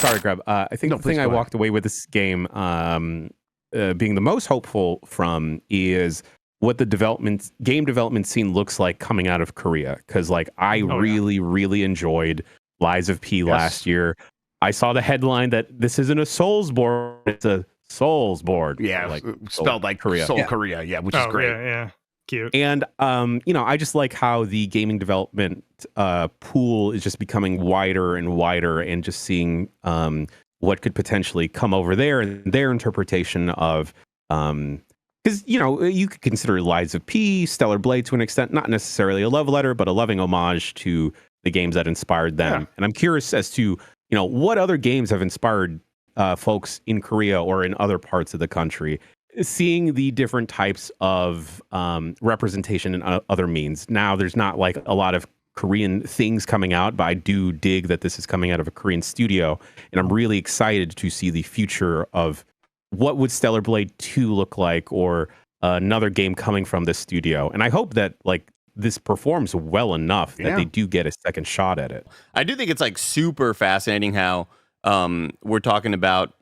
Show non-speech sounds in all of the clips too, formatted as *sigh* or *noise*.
sorry, Grub. Uh, I think No, the thing I ahead. walked away with this game um, uh, being the most hopeful from is what the development game development scene looks like coming out of Korea. Because like I Oh, yeah. really, really enjoyed Lies of P last year. I saw the headline that this isn't a Souls board; it's a Souls board. Yeah, like like spelled like Korea. Seoul, Yeah. Korea. Yeah, which is oh, great. yeah, yeah. Cute. And um, you know, I just like how the gaming development uh, pool is just becoming wider and wider, and just seeing um, what could potentially come over there and their interpretation of. Um, because you know you could consider Lies of P, Stellar Blade to an extent, not necessarily a love letter, but a loving homage to the games that inspired them. Yeah. And I'm curious as to you know what other games have inspired uh, folks in Korea or in other parts of the country seeing the different types of um, representation in o- other means. Now, there's not like a lot of Korean things coming out, but I do dig that this is coming out of a Korean studio, and I'm really excited to see the future of what would Stellar Blade 2 look like, or another game coming from this studio. And I hope that like this performs well enough that Yeah. they do get a second shot at it. I do think it's like super fascinating how um, we're talking about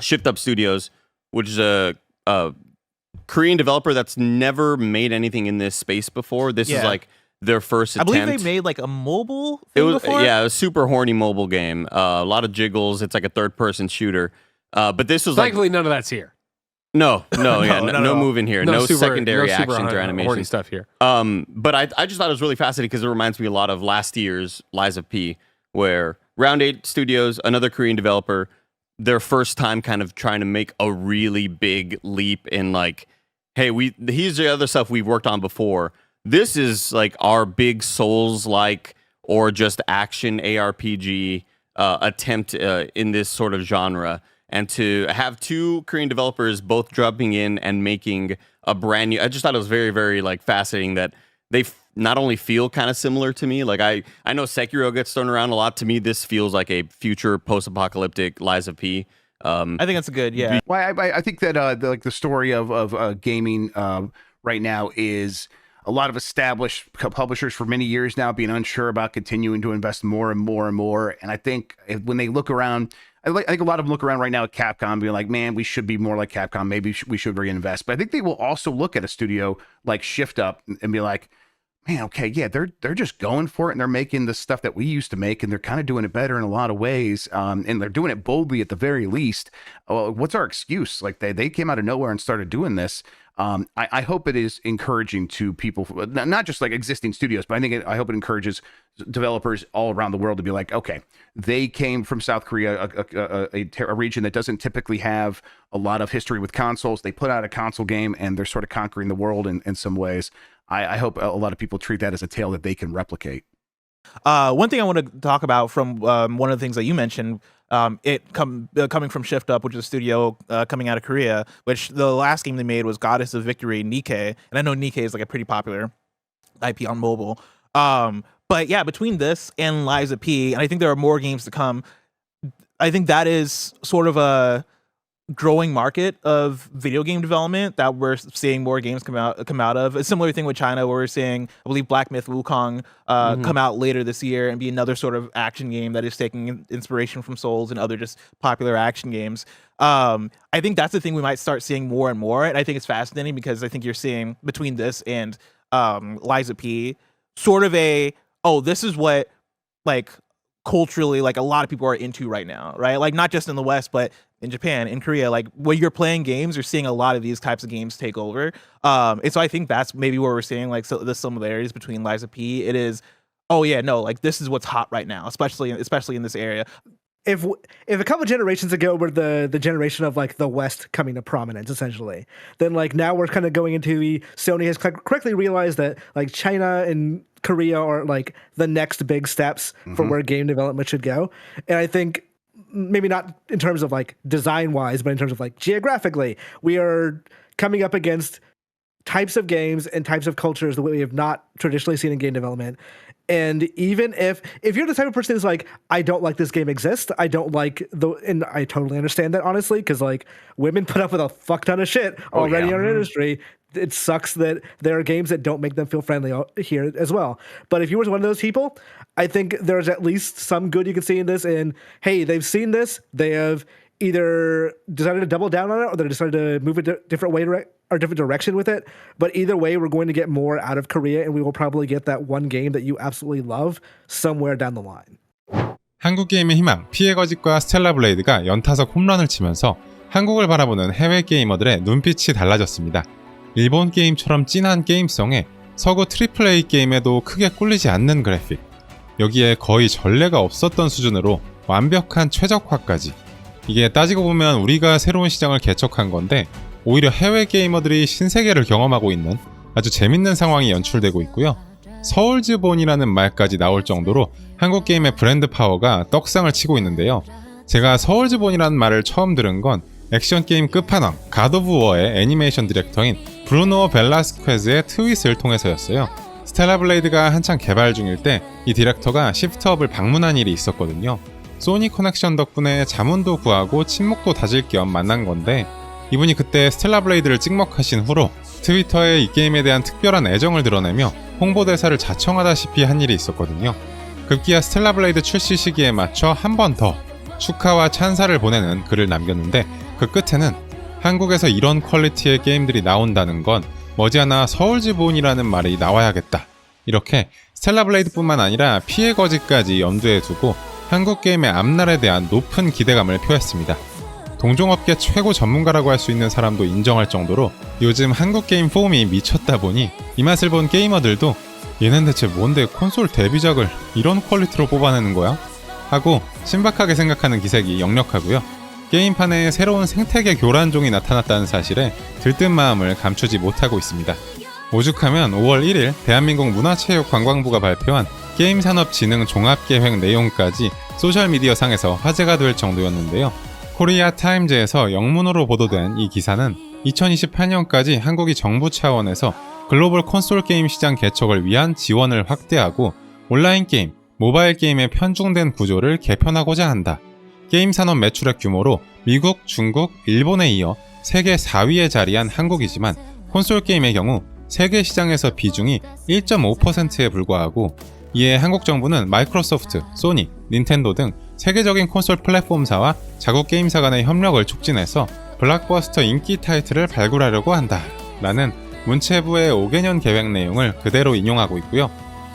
Shift Up Studios, which is a, a Korean developer that's never made anything in this space before. This is Yeah. like their first I attempt. believe they made like a mobile it was before. yeah, a super horny mobile game. Uh, a lot of jiggles. It's like a third person shooter. Uh, but this was like Thankfully, none of that's here. no, no, *laughs* yeah, No, no, not at no all. move in here, no, super- secondary no super actions or hor- horny animations. stuff here. Um, but I, I just thought it was really fascinating because it reminds me a lot of last year's Lies of P, where Round Eight Studios, another Korean developer, their first time kind of trying to make a really big leap in like, hey, we here's the other stuff we've worked on before. This is like our big Souls like or just action ARPG uh, attempt uh, in this sort of genre. And to have two Korean developers both dropping in and making a brand new, I just thought it was very, very like fascinating that they not only feel kind of similar to me. Like I, I know Sekiro gets thrown around a lot. To me, this feels like a future post-apocalyptic Lies of P. Um, I think that's a good. Yeah, Well, I, I- I think that uh, the, like the story of of uh, gaming uh, right now is a lot of established publishers for many years now being unsure about continuing to invest more and more and more. And I think if, when they look around, I, like, I think a lot of them look around right now at Capcom, being like, "Man, we should be more like Capcom. Maybe we should reinvest." But I think they will also look at a studio like Shift Up and- and be like, man, okay, yeah, they're they're just going for it and they're making the stuff that we used to make and they're kind of doing it better in a lot of ways. Um, and they're doing it boldly at the very least. Uh, what's our excuse? Like they they came out of nowhere and started doing this. Um, I, I hope it is encouraging to people, not just like existing studios, but I think it, I hope it encourages developers all around the world to be like, okay, they came from South Korea, a, a, a, a region that doesn't typically have a lot of history with consoles. They put out a console game and they're sort of conquering the world in, in some ways. I, I hope a lot of people treat that as a tale that they can replicate. Uh, one thing I want to talk about from um, one of the things that you mentioned, um, it come uh, coming from Shift Up, which is a studio uh, coming out of Korea, which the last game they made was Goddess of Victory Nikkei, and I know Nikkei is like a pretty popular IP on mobile. Um, but yeah, between this and Liza P, and I think there are more games to come. I think that is sort of a growing market of video game development that we're seeing more games come out come out of. A similar thing with China, where we're seeing, I believe, Black Myth Wukong uh, Mhm. come out later this year and be another sort of action game that is taking inspiration from Souls and other just popular action games. Um, I think that's the thing we might start seeing more and more, and I think it's fascinating because I think you're seeing between this and um, Liza P, sort of a oh, this is what like culturally like a lot of people are into right now, right? Like not just in the West, but in Japan, in Korea, like when you're playing games, you're seeing a lot of these types of games take over. Um, and so I think that's maybe where we're seeing like so the similarities between Liza P. It is, oh yeah, no, like this is what's hot right now, especially especially in this area. if if a couple generations ago were the the generation of like the West coming to prominence, essentially, then like now we're kind of going into the Sony has correctly realized that like China and Korea are like the next big steps for mm-hmm. where game development should go, and I think maybe not in terms of like design wise, but in terms of like geographically, we are coming up against types of games and types of cultures that we have not traditionally seen in game development. And even if if you're the type of person who's like, I don't like this game exists, I don't like the, and I totally understand that honestly, because like women *laughs* put up with a fuck ton of shit oh, already yeah. in our mm-hmm. industry. It sucks that there are games that don't make them feel friendly here as well. But if you were one of those people, I think there's at least some good you can see in this. And hey, they've seen this, they have either decided to double down on it or they decided to move a di- different way direct, or different direction with it. But either way, we're going to get more out of Korea, and we will probably get that one game that you absolutely love somewhere down the line. 한국 게임의 희망 피해 거짓과 스텔라 블레이드가 연타석 홈런을 치면서 한국을 바라보는 해외 게이머들의 눈빛이 달라졌습니다. 일본 게임처럼 진한 게임성에 서구 트리플 A 게임에도 크게 꿀리지 않는 그래픽. 여기에 거의 전례가 없었던 수준으로 완벽한 최적화까지. 이게 따지고 보면 우리가 새로운 시장을 개척한 건데 오히려 해외 게이머들이 신세계를 경험하고 있는 아주 재밌는 상황이 연출되고 있고요. 서울즈본이라는 말까지 나올 정도로 한국 게임의 브랜드 파워가 떡상을 치고 있는데요. 제가 서울즈본이라는 말을 처음 들은 건 액션 게임 끝판왕 갓 오브 워의 애니메이션 디렉터인 브루노 벨라스퀘즈의 트윗을 통해서였어요. 스텔라 블레이드가 한창 개발 중일 때 이 디렉터가 시프트업을 방문한 일이 있었거든요. 소니 커넥션 덕분에 자문도 구하고 친목도 다질 겸 만난 건데 이분이 그때 스텔라 블레이드를 찍먹하신 후로 트위터에 이 게임에 대한 특별한 애정을 드러내며 홍보대사를 자청하다시피 한 일이 있었거든요. 급기야 스텔라 블레이드 출시 시기에 맞춰 한 번 더 축하와 찬사를 보내는 글을 남겼는데 그 끝에는 한국에서 이런 퀄리티의 게임들이 나온다는 건 머지않아 서울지본이라는 말이 나와야겠다. 이렇게 스텔라 블레이드뿐만 아니라 피해 거지까지 염두에 두고 한국 게임의 앞날에 대한 높은 기대감을 표했습니다. 동종업계 최고 전문가라고 할 수 있는 사람도 인정할 정도로 요즘 한국 게임 폼이 미쳤다 보니 이 맛을 본 게이머들도 얘는 대체 뭔데 콘솔 데뷔작을 이런 퀄리티로 뽑아내는 거야? 하고 신박하게 생각하는 기색이 역력하고요. 게임판에 새로운 생태계 교란종이 나타났다는 사실에 들뜬 마음을 감추지 못하고 있습니다. 오죽하면 5월 1일 대한민국 문화체육관광부가 발표한 게임 산업 진흥 종합 계획 내용까지 소셜 미디어 상에서 화제가 될 정도였는데요. 코리아 타임즈에서 영문으로 보도된 이 기사는 2028년까지 한국이 정부 차원에서 글로벌 콘솔 게임 시장 개척을 위한 지원을 확대하고 온라인 게임, 모바일 게임의 편중된 구조를 개편하고자 한다. 게임 산업 매출액 규모로 미국, 중국, 일본에 이어 세계 4위에 자리한 한국이지만 콘솔 게임의 경우 세계 시장에서 비중이 1.5%에 불과하고 이에 한국 정부는 마이크로소프트, 소니, 닌텐도 등 세계적인 콘솔 플랫폼사와 자국 게임사 간의 협력을 촉진해서 블락버스터 인기 타이틀을 발굴하려고 한다. 라는 문체부의 5개년 계획 내용을 그대로 인용하고 있고요.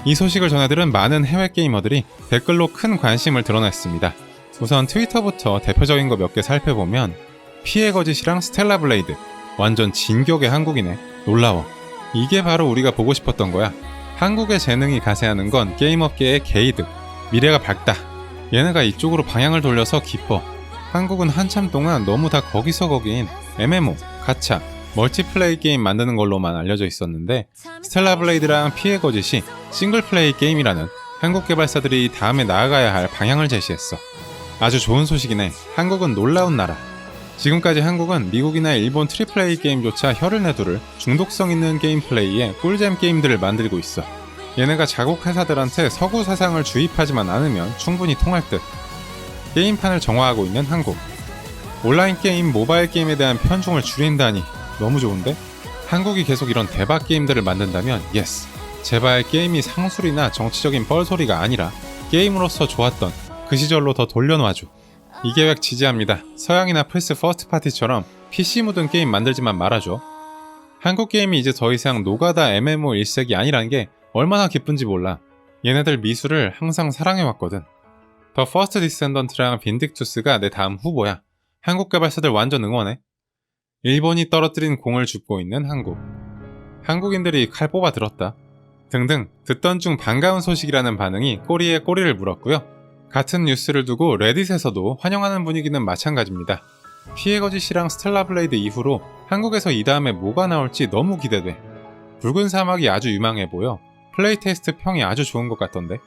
이 소식을 전해들은 많은 해외 게이머들이 댓글로 큰 관심을 드러냈습니다. 우선 트위터부터 대표적인 거 몇 개 살펴보면 피해 거짓이랑 스텔라 블레이드 완전 진격의 한국이네 놀라워 이게 바로 우리가 보고 싶었던 거야 한국의 재능이 가세하는 건 게임업계의 개이득 미래가 밝다 얘네가 이쪽으로 방향을 돌려서 기뻐 한국은 한참 동안 너무 다 거기서 거기인 MMO, 가챠, 멀티플레이 게임 만드는 걸로만 알려져 있었는데 스텔라 블레이드랑 피해 거짓이 싱글플레이 게임이라는 한국 개발사들이 다음에 나아가야 할 방향을 제시했어 아주 좋은 소식이네. 한국은 놀라운 나라. 지금까지 한국은 미국이나 일본 트리플 A 게임조차 혀를 내두를 중독성 있는 게임 플레이에 꿀잼 게임들을 만들고 있어. 얘네가 자국 회사들한테 서구 사상을 주입하지만 않으면 충분히 통할 듯. 게임판을 정화하고 있는 한국. 온라인 게임, 모바일 게임에 대한 편중을 줄인다니 너무 좋은데? 한국이 계속 이런 대박 게임들을 만든다면 예스. 제발 게임이 상술이나 정치적인 뻘소리가 아니라 게임으로서 좋았던 그 시절로 더 돌려놔줘. 이 계획 지지합니다. 서양이나 플스 퍼스트 파티처럼 PC 묻은 게임 만들지만 말아줘. 한국 게임이 이제 더 이상 노가다 MMO 일색이 아니란 게 얼마나 기쁜지 몰라. 얘네들 미술을 항상 사랑해왔거든. 더 퍼스트 디센던트랑 빈딕투스가 내 다음 후보야. 한국 개발사들 완전 응원해. 일본이 떨어뜨린 공을 줍고 있는 한국. 한국인들이 칼 뽑아 들었다. 등등 듣던 중 반가운 소식이라는 반응이 꼬리에 꼬리를 물었고요. 같은 뉴스를 두고 레딧에서도 환영하는 분위기는 마찬가지입니다. 피해 거짓이랑 스텔라 블레이드 이후로 한국에서 이 다음에 뭐가 나올지 너무 기대돼. 붉은 사막이 아주 유망해 보여 플레이 테스트 평이 아주 좋은 것 같던데.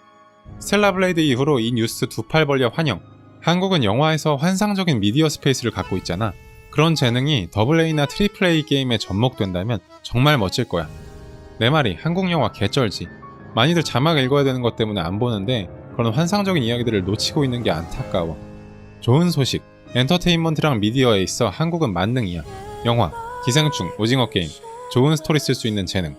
스텔라 블레이드 이후로 이 뉴스 두 팔 벌려 환영. 한국은 영화에서 환상적인 미디어 스페이스를 갖고 있잖아. 그런 재능이 더블A나 트리플 A 게임에 접목된다면 정말 멋질 거야. 내 말이 한국 영화 개쩔지. 많이들 자막 읽어야 되는 것 때문에 안 보는데 그런 환상적인 이야기들을 놓치고 있는 게 안타까워. 좋은 소식. 엔터테인먼트랑 미디어에 있어 한국은 만능이야. 영화, 기생충, 오징어 게임, 좋은 스토리 쓸 수 있는 재능,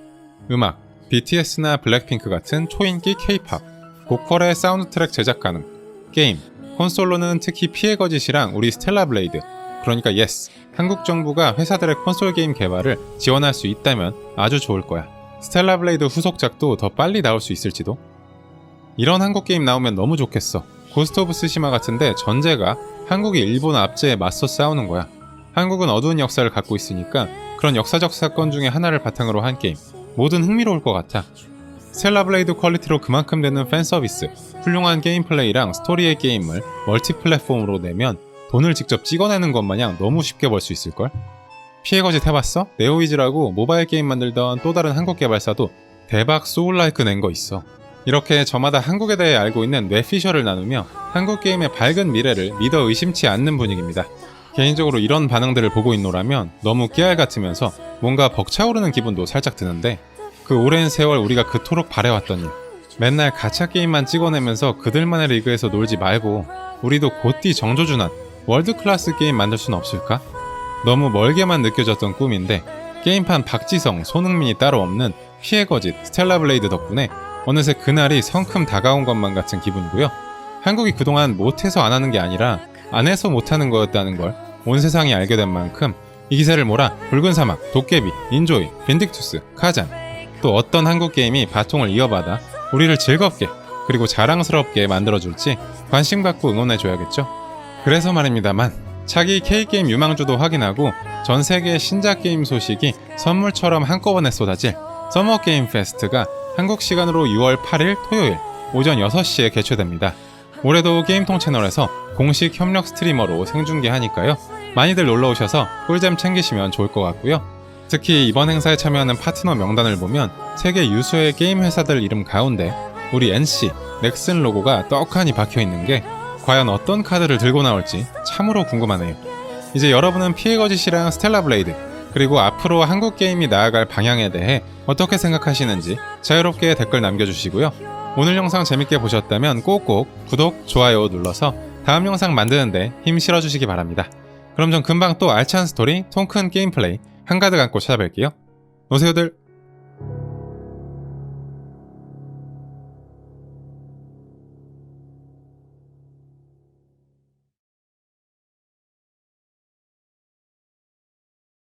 음악, BTS나 블랙핑크 같은 초인기 K-팝, 고퀄의 사운드 트랙 제작 가능, 게임, 콘솔로는 특히 피해 거짓이랑 우리 스텔라 블레이드, 그러니까 예스, 한국 정부가 회사들의 콘솔 게임 개발을 지원할 수 있다면 아주 좋을 거야. 스텔라 블레이드 후속작도 더 빨리 나올 수 있을지도. 이런 한국 게임 나오면 너무 좋겠어. 고스트 오브 스시마 같은데 전제가 한국이 일본 압제에 맞서 싸우는 거야. 한국은 어두운 역사를 갖고 있으니까 그런 역사적 사건 중에 하나를 바탕으로 한 게임. 뭐든 흥미로울 것 같아. 스텔라 블레이드 퀄리티로 그만큼 되는 팬 서비스, 훌륭한 게임 플레이랑 스토리의 게임을 멀티 플랫폼으로 내면 돈을 직접 찍어내는 것 마냥 너무 쉽게 벌 수 있을걸? 피해거짓 해봤어? 네오이즈라고 모바일 게임 만들던 또 다른 한국 개발사도 대박 소울라이크 낸 거 있어. 이렇게 저마다 한국에 대해 알고 있는 뇌피셜을 나누며 한국 게임의 밝은 미래를 믿어 의심치 않는 분위기입니다. 개인적으로 이런 반응들을 보고 있노라면 너무 깨알 같으면서 뭔가 벅차오르는 기분도 살짝 드는데 그 오랜 세월 우리가 그토록 바래왔던 일 맨날 가챠 게임만 찍어내면서 그들만의 리그에서 놀지 말고 우리도 곧디 정조준한 월드 클래스 게임 만들 순 없을까? 너무 멀게만 느껴졌던 꿈인데 게임판 박지성, 손흥민이 따로 없는 피해 거짓 스텔라 블레이드 덕분에 어느새 그날이 성큼 다가온 것만 같은 기분이고요. 한국이 그동안 못해서 안 하는 게 아니라 안 해서 못하는 거였다는 걸 온 세상이 알게 된 만큼 이 기세를 몰아 붉은 사막, 도깨비, 인조이, 빈딕투스, 카잔 또 어떤 한국 게임이 바통을 이어받아 우리를 즐겁게 그리고 자랑스럽게 만들어줄지 관심 갖고 응원해줘야겠죠. 그래서 말입니다만 차기 K게임 유망주도 확인하고 전 세계 신작 게임 소식이 선물처럼 한꺼번에 쏟아질 서머 게임 페스트가 한국 시간으로 6월 8일 토요일 오전 6시에 개최됩니다. 올해도 게임통 채널에서 공식 협력 스트리머로 생중계하니까요. 많이들 놀러 오셔서 꿀잼 챙기시면 좋을 것 같고요. 특히 이번 행사에 참여하는 파트너 명단을 보면 세계 유수의 게임 회사들 이름 가운데 우리 NC, 넥슨 로고가 떡하니 박혀 있는 게 과연 어떤 카드를 들고 나올지 참으로 궁금하네요. 이제 여러분은 피해 거짓이랑 스텔라 블레이드 그리고 앞으로 한국 게임이 나아갈 방향에 대해 어떻게 생각하시는지 자유롭게 댓글 남겨주시고요. 오늘 영상 재밌게 보셨다면 꼭꼭 구독, 좋아요 눌러서 다음 영상 만드는데 힘 실어주시기 바랍니다. 그럼 전 금방 또 알찬 스토리, 통큰 게임 플레이 한가득 안고 찾아뵐게요. 노세요들